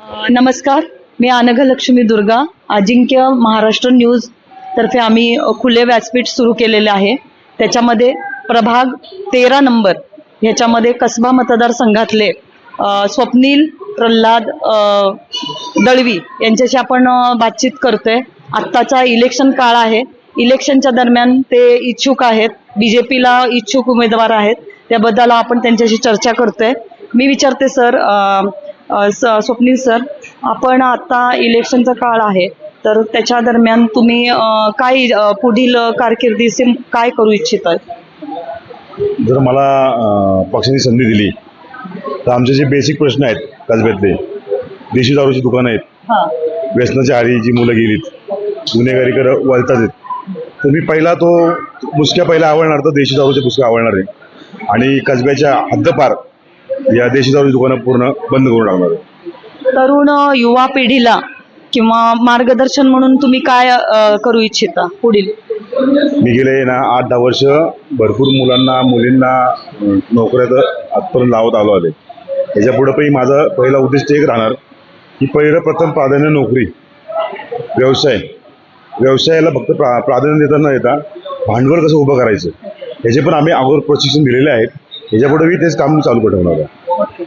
नमस्कार. मी अनघलक्ष्मी दुर्गा. अजिंक्य महाराष्ट्र न्यूज तर्फे आम्ही खुले व्यासपीठ सुरू केलेले आहे. त्याच्यामध्ये प्रभाग तेरा नंबर ह्याच्यामध्ये कसबा मतदारसंघातले स्वप्नील प्रल्हाद दळवी यांच्याशी आपण बातचीत करतोय. आत्ताचा इलेक्शन काळ आहे. इलेक्शनच्या दरम्यान ते इच्छुक आहेत. बी जे पीला इच्छुक उमेदवार आहेत. त्याबद्दल आपण त्यांच्याशी चर्चा करतोय. मी विचारते सर आ, स्वप्नील सर आपण आता इलेक्शनचा काळ आहे तर त्याच्या दरम्यान तुम्ही काय पुढील कारकिर्दीचे काय करू इच्छिताय जर मला अं, पक्षाने संधी दिली तर आमचे जे बेसिक प्रश्न आहेत कसब्यातले देशी दारूची दुकानं आहेत हां. व्यसनाच्या आरी जी मुलं गेलीत गुन्हेगारीकडे वळतात आहेत तर मी पहिला तो मुसक्या पहिला आवडणार तर देशी दारूच्या पुस्तकं आवडणार आहे. आणि कसब्याच्या हद्दपार या देशी दारूची दुकानं पूर्ण बंद करून टाकणार आहे तरुण युवा पिढीला किंवा मार्गदर्शन म्हणून तुम्ही काय अ, करू इच्छिता पुढील? मी गेले ना आठ दहा वर्ष भरपूर मुलांना मुलींना अं, नोकऱ्या तर आजपर्यंत लावत आलो आले. याच्यापुढे पण माझा पहिला उद्दिष्ट एक राहणार की पहिलं प्रथम प्राधान्य नोकरी व्यवसाय. व्यवसायाला फक्त प्रा प्राधान्य देता न देता भांडवल कसं उभं करायचं याचे पण आम्ही अगोदर प्रशिक्षण दिलेले आहेत. याच्यापुढे मी तेच काम चालू ठेवणार आहे.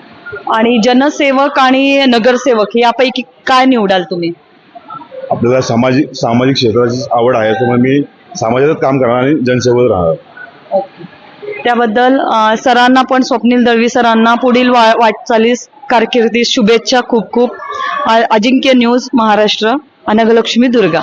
आणि जनसेवक आणि नगरसेवक यापैकी काय निवडाल तुम्ही? आपल्याला सामाजिक सामाजिक क्षेत्राची आवड आहे त्यामुळे मी समाजातच काम करणार आणि जनसेवेत राहणार. त्याबद्दल अ, सरांना पण स्वप्नील दळवी सरांना पुढील वा वाटचालीस कारकिर्दीस शुभेच्छा खूप खूप. अ- अजिंक्य न्यूज महाराष्ट्र अनगलक्ष्मी दुर्गा.